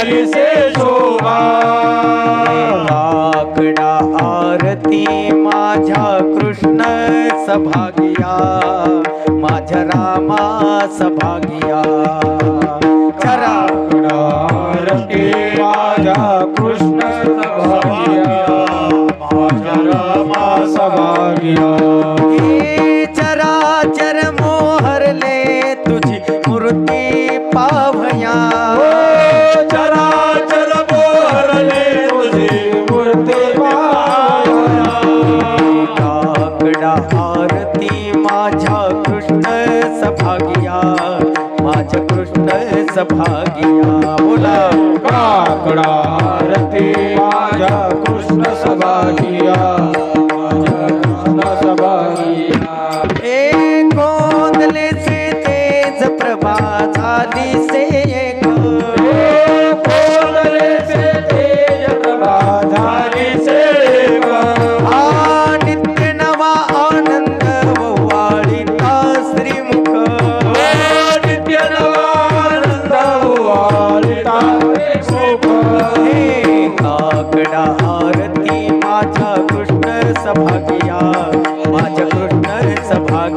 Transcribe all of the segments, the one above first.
आली से शोभा आरती माझ्या कृष्ण सभागिया. माझ्या रामा सभागिया. सभागिया बोला. काकडा आरती माझ्या कृष्ण सभागिया.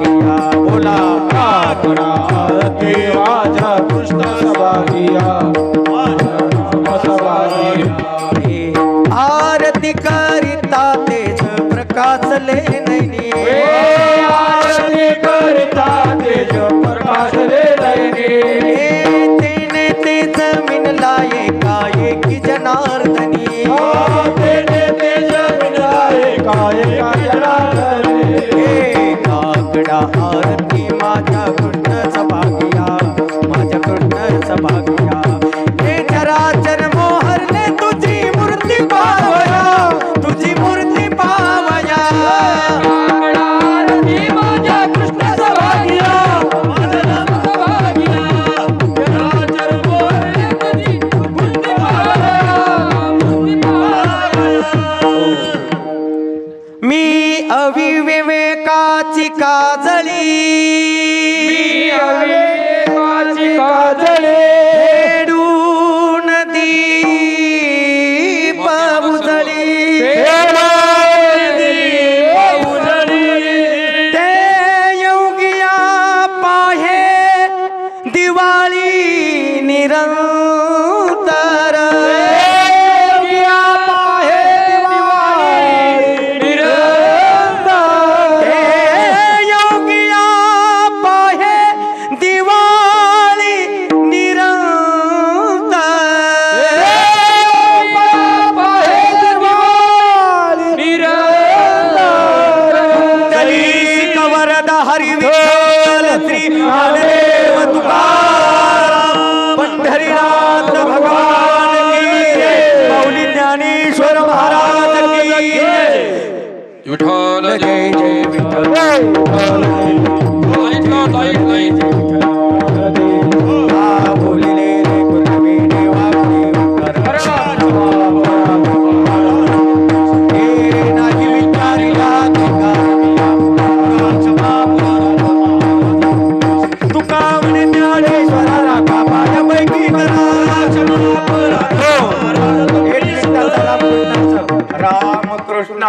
सभागिया बोला काकडा आरती माझ्या कृष्ण सभागिया माझ्या आरती करिता तेज प्रकाशले मी अविवेकाची काजळी. फेडून श्री ज्ञानदेव तुकाराम पंढरीनाथ भगवान की जय. माऊली ज्ञानेश्वर महाराज की जय. विठ्ठल जय जय विठ्ठल